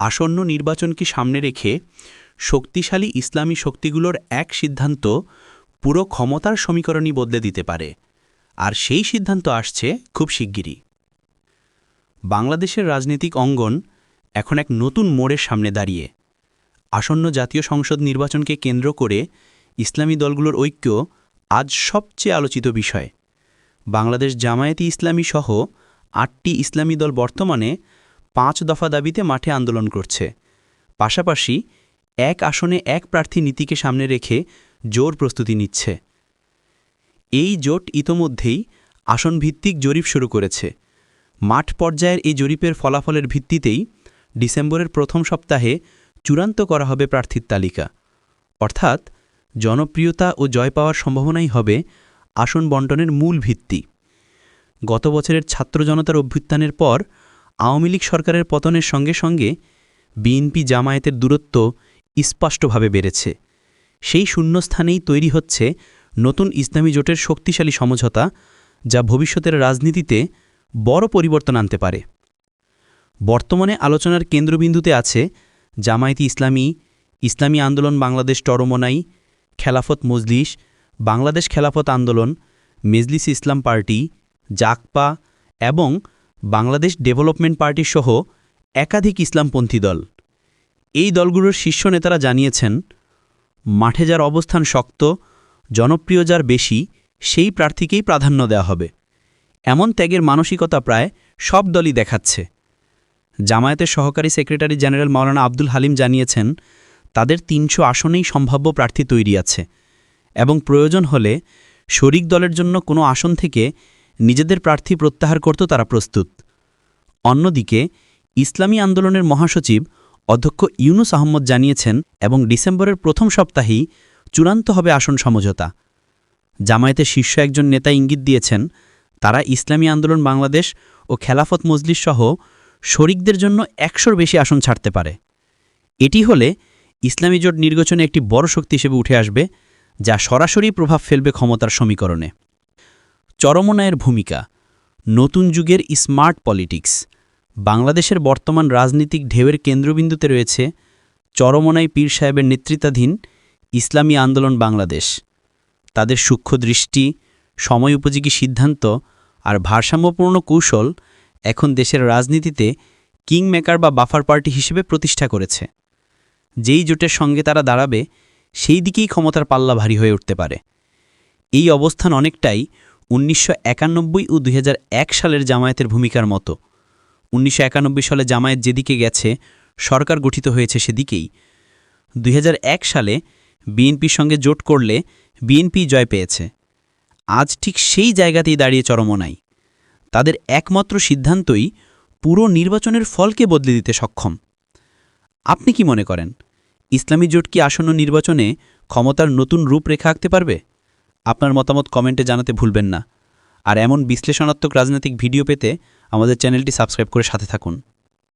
আসন্ন নির্বাচনকে সামনে রেখে শক্তিশালী ইসলামী শক্তিগুলোর এক সিদ্ধান্ত পুরো ক্ষমতার সমীকরণই বদলে দিতে পারে। আর সেই সিদ্ধান্ত আসছে খুব শিগগিরই। বাংলাদেশের রাজনৈতিক অঙ্গন এখন এক নতুন মোড়ের সামনে দাঁড়িয়ে। আসন্ন জাতীয় সংসদ নির্বাচনকে কেন্দ্র করে ইসলামী দলগুলোর ঐক্য আজ সবচেয়ে আলোচিত বিষয়। বাংলাদেশ জামায়াতি ইসলামী সহ আটটি ইসলামী দল বর্তমানে পাঁচ দফা দাবিতে মাঠে আন্দোলন করছে। পাশাপাশি এক আসনে এক প্রার্থী নীতিকে সামনে রেখে জোর প্রস্তুতি নিচ্ছে। এই জোট ইতোমধ্যেই আসনভিত্তিক জরিপ শুরু করেছে। মাঠ পর্যায়ের এই জরিপের ফলাফলের ভিত্তিতেই ডিসেম্বরের প্রথম সপ্তাহে চূড়ান্ত করা হবে প্রার্থীর তালিকা। অর্থাৎ জনপ্রিয়তা ও জয় পাওয়ার সম্ভাবনাই হবে আসন বন্টনের মূল ভিত্তি। গত বছরের ছাত্র জনতার অভ্যুত্থানের পর আওয়ামী লীগ সরকারের পতনের সঙ্গে সঙ্গে বিএনপি জামায়াতের দূরত্ব স্পষ্টভাবে বেড়েছে। সেই শূন্যস্থানেই তৈরি হচ্ছে নতুন ইসলামী জোটের শক্তিশালী সমঝোতা, যা ভবিষ্যতের রাজনীতিতে বড় পরিবর্তন আনতে পারে। বর্তমানে আলোচনার কেন্দ্রবিন্দুতে আছে জামায়াতি ইসলামী ইসলামী আন্দোলন বাংলাদেশ টরমোনাই, খেলাফত মজলিস, বাংলাদেশ খেলাফত আন্দোলন, মেজলিস ইসলাম পার্টি জাকপা এবং বাংলাদেশ ডেভেলপমেন্ট পার্টি সহ একাধিক ইসলামপন্থী দল। এই দলগুলোর শীর্ষ নেতারা জানিয়েছেন, মাঠে যার অবস্থান শক্ত, জনপ্রিয় যার বেশি, সেই প্রার্থীকেই প্রাধান্য দেওয়া হবে। এমন ত্যাগের মানসিকতা প্রায় সব দলই দেখাচ্ছে। জামায়াতের সহকারী সেক্রেটারি জেনারেল মাওলানা আব্দুল হালিম জানিয়েছেন, তাদের তিনশো আসনেই সম্ভাব্য প্রার্থী তৈরি আছে এবং প্রয়োজন হলে শরিক দলের জন্য কোনো আসন থেকে নিজেদের প্রার্থী প্রত্যাহার করতে তারা প্রস্তুত। অন্যদিকে, ইসলামী আন্দোলনের মহাসচিব অধ্যক্ষ ইউনুস আহমদ জানিয়েছেন, এবং ডিসেম্বরের প্রথম সপ্তাহেই চূড়ান্ত হবে আসন সমঝোতা। জামায়াতের শীর্ষ একজন নেতা ইঙ্গিত দিয়েছেন, তারা ইসলামী আন্দোলন বাংলাদেশ ও খেলাফত মজলিস সহ শরিকদের জন্য একশোর বেশি আসন ছাড়তে পারে। এটি হলে ইসলামী জোট নির্বাচনে একটি বড় শক্তি হিসেবে উঠে আসবে, যা সরাসরি প্রভাব ফেলবে ক্ষমতার সমীকরণে। চরমনায়ের ভূমিকা, নতুন যুগের স্মার্ট পলিটিক্স, বাংলাদেশের বর্তমান রাজনীতিক ঢেউয়ের কেন্দ্রবিন্দুতে রয়েছে চরমনাই পীর সাহেবের নেতৃত্বাধীন ইসলামী আন্দোলন বাংলাদেশ। তাদের সূক্ষ্ম দৃষ্টি, সময় উপযোগী সিদ্ধান্ত আর ভারসাম্যপূর্ণ কৌশল এখন দেশের রাজনীতিতে কিংমেকার বা বাফার পার্টি হিসেবে প্রতিষ্ঠা করেছে। যেই জোটের সঙ্গে তারা দাঁড়াবে, সেই দিকেই ক্ষমতার পাল্লা ভারী হয়ে উঠতে পারে। এই অবস্থান অনেকটাই উনিশশো একানব্বই ও দুই হাজার এক সালের জামায়াতের ভূমিকার মতো। উনিশশো একানব্বই সালে জামায়াত যেদিকে গেছে, সরকার গঠিত হয়েছে সেদিকেই। দুই হাজার এক সালে বিএনপির সঙ্গে জোট করলে বিএনপি জয় পেয়েছে। আজ ঠিক সেই জায়গাতেই দাঁড়িয়ে চরমনাই। তাদের একমাত্র সিদ্ধান্তই পুরো নির্বাচনের ফলকে বদলে দিতে সক্ষম। আপনি কি মনে করেন, ইসলামী জোট কি আসন্ন নির্বাচনে ক্ষমতার নতুন রূপরেখা আঁকতে পারবে? আপনার মতামত কমেন্টে জানাতে ভুলবেন না। আর এমন বিশ্লেষণাত্মক রাজনৈতিক ভিডিও পেতে আমাদের চ্যানেলটি সাবস্ক্রাইব করে সাথে থাকুন।